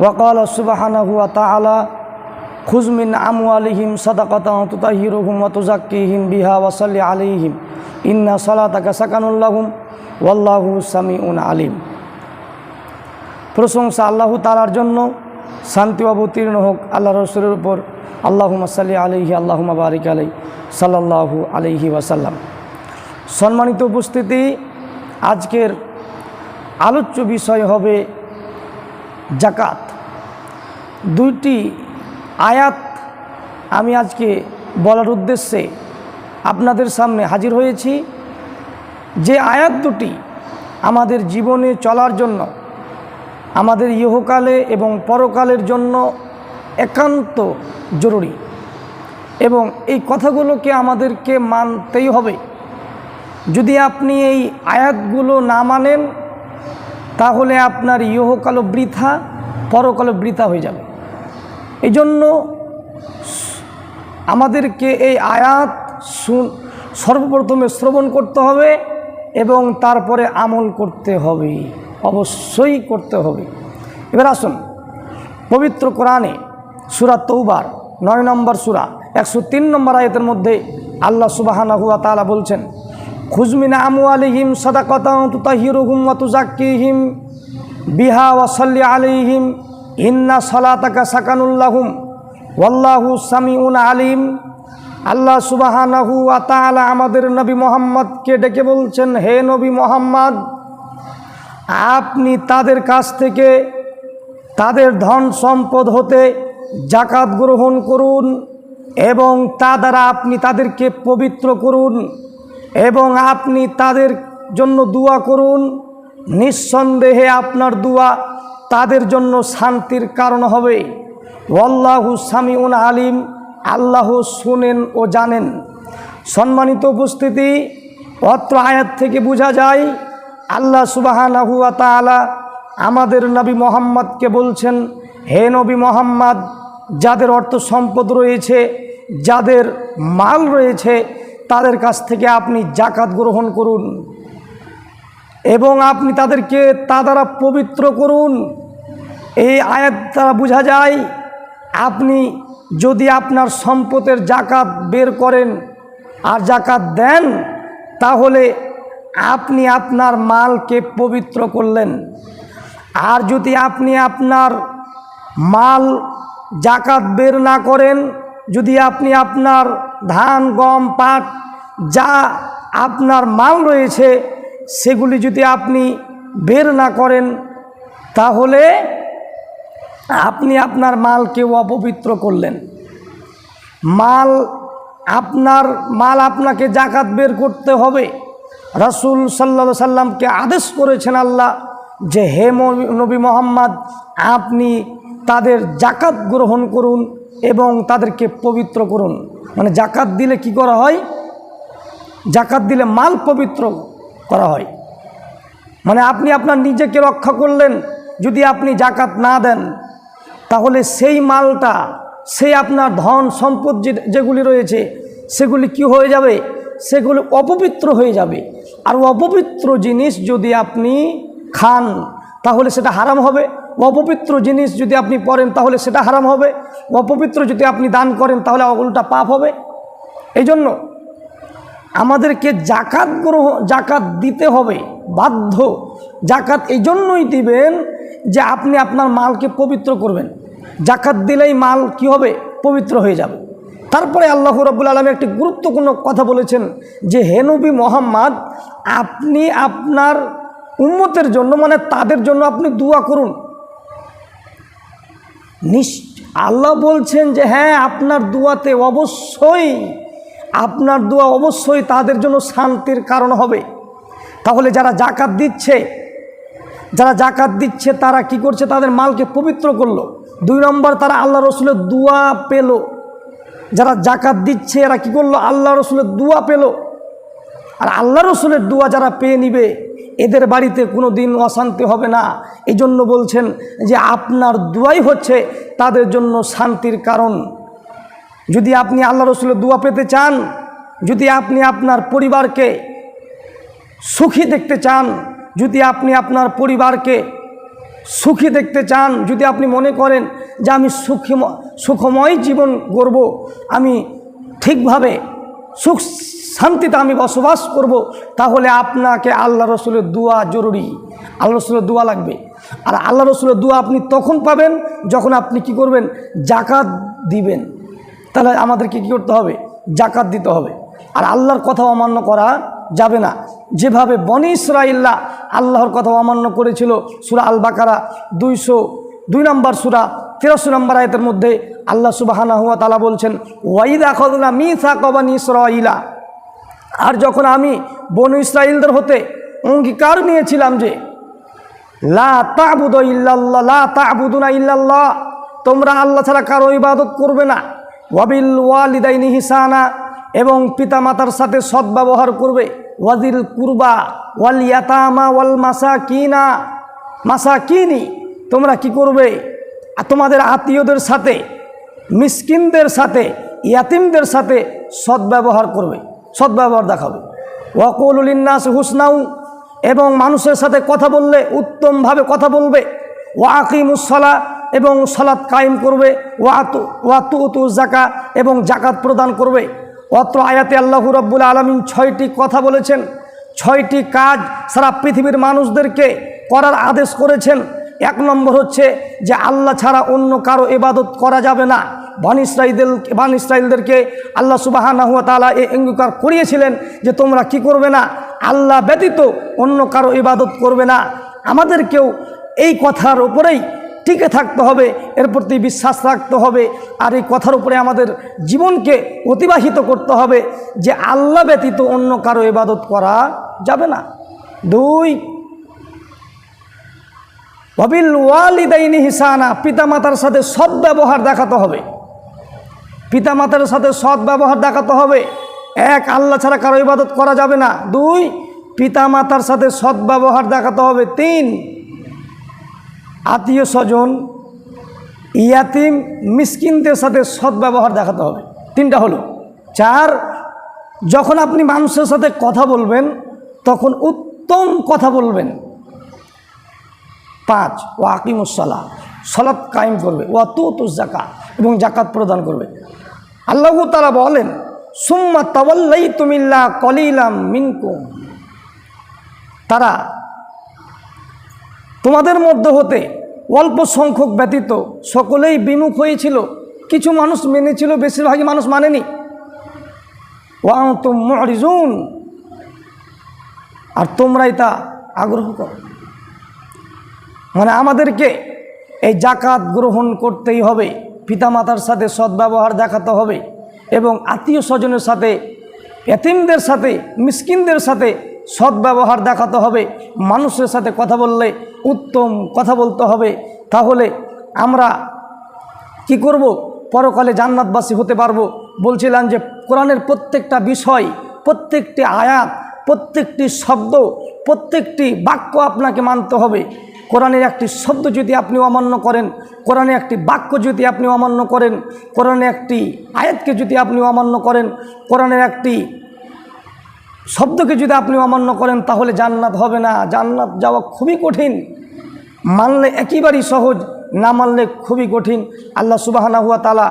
ওয়াকাল সুবাহানাহু তাআলা, খুজ মিন আমওয়ালিহিম সাদাকাতা তুতাহিরুহুম ওয়া তুযাক্কিহিম বিহা ওয়া সাল্লি আলাইহিম, ইন্না সালাতাকা সাকানুল্লাহুম ওয়াল্লাহু সামিউন আলিম। প্রশংসা আল্লাহ তালার জন্য, শান্তি অবতীর্ণ হোক আল্লাহ রসুলের উপর। আল্লাহ সাল্লি আলহি আল্লাহ বারিক আলাই সাল্লাহু আলহি ওয়াসাল্লাম। সম্মানিত উপস্থিতি, আজকের আলোচ্য বিষয় হবে জাকাত। দুইটি আয়াত আমি আজকে বলার উদ্দেশ্যে আপনাদের সামনে হাজির হয়েছি। যে আয়াত দুটি আমাদের জীবনে চলার জন্য, আমাদের ইহকালে এবং পরকালের জন্য একান্ত জরুরি। এবং এই কথাগুলোকে আমাদেরকে মানতেই হবে। যদি আপনি এই আয়াতগুলো না মানেন, তাহলে আপনার ইহকালও বৃথা, পরকালও বৃথা হয়ে যাবে। এই জন্য আমাদেরকে এই আয়াত সর্বপ্রথমে শ্রবণ করতে হবে এবং তারপরে আমল করতে হবে, অবশ্যই করতে হবে। এবার আসুন, পবিত্র কোরআনে সুরা তৌবার নয় নম্বর সুরা, একশো তিন নম্বর আয়তের মধ্যে আল্লাহ সুবাহানা হুয়া তালা বলছেন খুজমিন আমু আলিহিম সদাকতাহিরুহুম ওয়াতুজাক্কিহিম বিহা ওয়াসাল্লি আলিহিম ইন্না সালাতাকা সাকানুল্লাহুম ওয়াল্লাহু সামিউন আলিম। আল্লাহ সুবাহানাহু আতালা আমাদের নবী মোহাম্মদকে ডেকে বলছেন, হে নবী মোহাম্মদ, আপনি তাদের কাছ থেকে তাদের ধন সম্পদ হতে জাকাত গ্রহণ করুন এবং তা দ্বারা আপনি তাদেরকে পবিত্র করুন এবং আপনি তাদের জন্য দোয়া করুন। নিঃসন্দেহে আপনার দোয়া তাদের জন্য শান্তির কারণ হবে। ওয়াল্লাহু সামিউন আলিম, আল্লাহ শুনেন ও জানেন। সম্মানিত উপস্থিতি অত্র আয়াত থেকে বোঝা যায়, আল্লাহ সুবাহানাহু তাআলা আমাদের নবী মোহাম্মদকে বলছেন, হে নবী মোহাম্মদ, যাদের অর্থ সম্পদ রয়েছে, যাদের মাল রয়েছে, তাদের কাছ থেকে আপনি জাকাত গ্রহণ করুন এবং আপনি তাদেরকে তা দ্বারা পবিত্র করুন। এই আয়াত দ্বারা বোঝা যায়, আপনি যদি আপনার সম্পদের জাকাত বের করেন আর জাকাত দেন, তাহলে আপনি আপনার মালকে পবিত্র করলেন। আর যদি আপনি আপনার মাল জাকাত বের না করেন, যদি আপনি আপনার ধান, গম, পাট, যা আপনার মাল রয়েছে, সেগুলি যদি আপনি বের না করেন, তাহলে আপনি আপনার মালকে অপবিত্র করলেন। মাল আপনার, মাল আপনাকে জাকাত বের করতে হবে। রাসুল সাল্লা সাল্লামকে আদেশ করেছেন আল্লাহ যে, হে নবী মোহাম্মদ, আপনি তাদের জাকাত গ্রহণ করুন এবং তাদেরকে পবিত্র করুন। মানে জাকাত দিলে কি করা হয়? জাকাত দিলে মাল পবিত্র করা হয়। মানে আপনি আপনার নিজেকে রক্ষা করলেন, যদি আপনি জাকাত না দেন তাহলে সেই মালটা, সেই আপনার ধন সম্পদ যেগুলি রয়েছে, সেগুলি কি হয়ে যাবে? সেগুলি অপবিত্র হয়ে যাবে। আর অপবিত্র জিনিস যদি আপনি খান, তাহলে সেটা হারাম হবে। অপবিত্র জিনিস যদি আপনি পরেন, তাহলে সেটা হারাম হবে। অপবিত্র যদি আপনি দান করেন, তাহলে ওগুলোটা পাপ হবে। এই জন্য আমাদেরকে জাকাত গ্রহ, জাকাত দিতে হবে, বাধ্য। জাকাত এই জন্যই দিবেন যে আপনি আপনার মালকে পবিত্র করবেন। জাকাত দিলেই মাল কি হবে? পবিত্র হয়ে যাবে। তারপরে আল্লাহ রব্বুল আলমী একটি গুরুত্বপূর্ণ কথা বলেছেন যে হেনবি মোহাম্মদ, আপনি আপনার উম্মতের জন্য মানে তাদের জন্য আপনি দোয়া করুন। নিশ আল্লাহ বলছেন যে হ্যাঁ আপনার দোয়াতে অবশ্যই, আপনার দোয়া অবশ্যই তাদের জন্য শান্তির কারণ হবে। তাহলে যারা জাকাত দিচ্ছে, যারা জাকাত দিচ্ছে, তারা কি করছে? তাদের মালকে পবিত্র করল। দুই নম্বর তারা আল্লাহ রসুলের দোয়া পেল। যারা জাকাত দিচ্ছে, এরা কী করল? আল্লাহ রসুলের দোয়া পেল। আর আল্লাহ রসুলের দোয়া যারা পেয়ে নিবে, এদের বাড়িতে কোনো দিন অশান্তি হবে না। এই জন্য বলছেন যে আপনার দোয়াই হচ্ছে তাদের জন্য শান্তির কারণ। যদি আপনি আল্লাহ রসুলের দোয়া পেতে চান, যদি আপনি আপনার পরিবারকে সুখী দেখতে চান, যদি আপনি আপনার পরিবারকে সুখী দেখতে চান, যদি আপনি মনে করেন যে আমি সুখী সুখময় জীবন গড়ব, আমি ঠিকভাবে সুখ শান্তিতে আমি বসবাস করব, তাহলে আপনাকে আল্লাহ রসুলের দোয়া জরুরি। আল্লাহ রসুলের দোয়া লাগবে। আর আল্লাহ রসুলের দোয়া আপনি তখন পাবেন যখন আপনি কি করবেন? জাকাত দিবেন। তাহলে আমাদেরকে কী করতে হবে? জাকাত দিতে হবে। আর আল্লাহর কথা অমান্য করা যাবে না। যেভাবে বনি ইসরাইল্লা আল্লাহর কথা অমান্য করেছিল, সুরা আল বাকারা দুইশো দুই নম্বর সুরা, তেরোশো নম্বর আয়তের মধ্যে আল্লাহ সুবাহানা হুয়া তালা বলছেন ওয়াইদা খদনা মি থাকবানি ইসরাইলা আর যখন আমি বনু ইসরাইলদের হতে অঙ্গীকার নিয়েছিলাম যে, লা তাবুদ ইল্লাল্লাহ, লা তাবুদুনা ইল্লাল্লাহ, তোমরা আল্লাহ ছাড়া কারও ইবাদত করবে না। ওয়াবিল ওয়ালিদাইনি হিসানা এবং পিতামাতার সাথে সদ্ব্যবহার করবে। ওয়াদিল কুরবা ওয়াল ইয়াতামা ওয়াল মাসাকিনা। মাসাকিনি, তোমরা কি করবে? তোমাদের আত্মীয়দের সাথে, মিসকিনদের সাথে, ইয়াতিমদের সাথে সদ্ব্যবহার করবে সদ্ব্যবহার দেখাবে। ওয়াকুল ইন্নাস হুসনাউ, এবং মানুষের সাথে কথা বললে উত্তমভাবে কথা বলবে। ওয়াকিমুসলা এবং সলাৎ কায়েম করবে। ওয়াতু ওয়াতু উতু জাকা এবং জাকাত প্রদান করবে। অত্র আয়াতে আল্লাহ রব্বুল আলমিন ছয়টি কথা বলেছেন, ছয়টি কাজ সারা পৃথিবীর মানুষদেরকে করার আদেশ করেছেন। এক নম্বর হচ্ছে যে আল্লাহ ছাড়া অন্য কারও এবাদত করা যাবে না। বান ইসরাইল বান ইসরাইলদেরকে আল্লাহ সুবাহানা হুয়া তালা এই অঙ্গীকার করিয়েছিলেন যে তোমরা কি করবে না? আল্লাহ ব্যতীত অন্য কারও ইবাদত করবে না। আমাদেরকেও এই কথার উপরেই টিকে থাকতে হবে, এর প্রতি বিশ্বাস রাখতে হবে। আর এই কথার উপরে আমাদের জীবনকে অতিবাহিত করতে হবে যে আল্লাহ ব্যতীত অন্য কারও ইবাদত করা যাবে না। দুই অবিল ওয়ালিদাইনি হিসানা, পিতামাতার সাথে সৎ ব্যবহার দেখাতে হবে। পিতামাতার সাথে সৎ ব্যবহার দেখাতে হবে। এক, আল্লাহ ছাড়া কারও ইবাদত করা যাবে না। দুই, পিতামাতার সাথে সৎ ব্যবহার দেখাতে হবে। তিন আত্মীয় স্বজন, ইয়াতিম, মিসকিনদের সাথে সৎ ব্যবহার দেখাতে হবে। তিনটা হলো, চার, যখন আপনি মানুষের সাথে কথা বলবেন, তখন উত্তম কথা বলবেন। পাঁচ ও আকিমুসাল্লাহ সলাৎ কায়েম করবে ও তু জাকা এবং জাকাত প্রদান করবে। আল্লাহ তারা বলেন, সুম্মা তাওয়াল্লাই তুমিল্লা কলিলাম মিনকুম। তারা তোমাদের মধ্যে হতে অল্প সংখ্যক ব্যতীত সকলেই বিমুখ হয়েছিল। কিছু মানুষ মেনেছিল, বেশিরভাগই মানুষ মানেনি। ওয়াং তো মরিজুন। আর তোমরাই তা আগ্রহ করো। মানে আমাদেরকে এই জাকাত গ্রহণ করতেই হবে, পিতামাতার সাথে সদ্ব্যবহার দেখাতে হবে এবং আত্মীয় স্বজনের সাথে, এতিমদের সাথে, মিসকিনদের সাথে সদ্ব্যবহার দেখাতে হবে, মানুষের সাথে কথা বললে উত্তম কথা বলতে হবে। তাহলে আমরা কি করব? পরকালে জান্নাতবাসী হতে পারব। বলছিলাম যে কোরআনের প্রত্যেকটা বিষয়, প্রত্যেকটি আয়াত, প্রত্যেকটি শব্দ, প্রত্যেকটি বাক্য আপনাকে মানতে হবে। কোরআনের একটি শব্দ যদি আপনি অমান্য করেন কোরআনে একটি বাক্য যদি আপনি অমান্য করেন কোরআনে একটি আয়াতকে যদি আপনি অমান্য করেন, কোরআনের একটি শব্দকে যদি আপনি অমান্য করেন, তাহলে জান্নাত হবে না। জান্নাত যাওয়া খুবই কঠিন। মানলে একেবারেই সহজ, না মানলে খুবই কঠিন। আল্লাহ সুবাহানা হুয়া তালা